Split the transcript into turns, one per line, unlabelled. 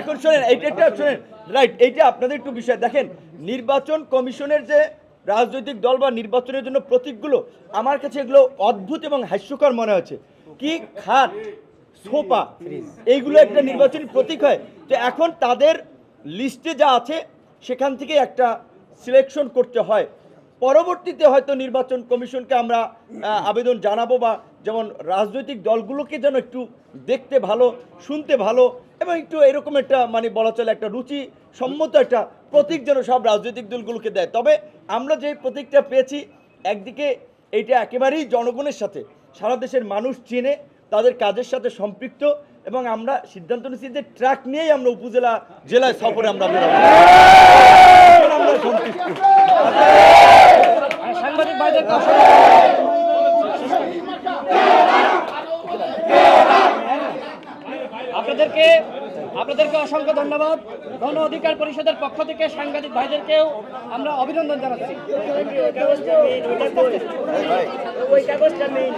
এখন শোনেন, এইটা একটা শোনেন রাইট এইটা আপনাদের একটু বিষয়। দেখেন, নির্বাচন কমিশনের যে রাজনৈতিক দল বা নির্বাচনের জন্য প্রতীকগুলো, আমার কাছে এগুলো অদ্ভুত এবং হাস্যকর মনে হচ্ছে। কি খাট, সোফা, এইগুলো একটা নির্বাচনী প্রতীক হয়। তো এখন তাদের লিস্টে যা আছে, সেখান থেকে একটা সিলেকশন করতে হয়। পরবর্তীতে হয়তো নির্বাচন কমিশনকে আমরা আবেদন জানাব বা যেমন রাজনৈতিক দলগুলোকে যেন একটু দেখতে ভালো শুনতে ভালো এবং একটু এরকম একটা মানে বলা চলে একটা রুচি সম্মত একটা প্রতীক যেন সব রাজনৈতিক দলগুলোকে দেয়। তবে আমরা যে প্রতীকটা পেয়েছি একদিকে এইটা একেবারেই জনগণের সাথে সারা দেশের মানুষ চেনে তাদের কাজের সাথে সম্পৃক্ত এবং আমরা সিদ্ধান্ত নিচ্ছি যে ট্রাক নিয়েই আমরা উপজেলা জেলায় সফরে আমরা বেরোবো। আমরা সন্তুষ্ট
সাংবাদিক ভাইদের আপনাদেরকে আপনাদেরকে অসংখ্য ধন্যবাদ। গণ অধিকার পরিষদের পক্ষ থেকে সাংবাদিক ভাইদেরকেও আমরা অভিনন্দন জানাচ্ছি।
মেইন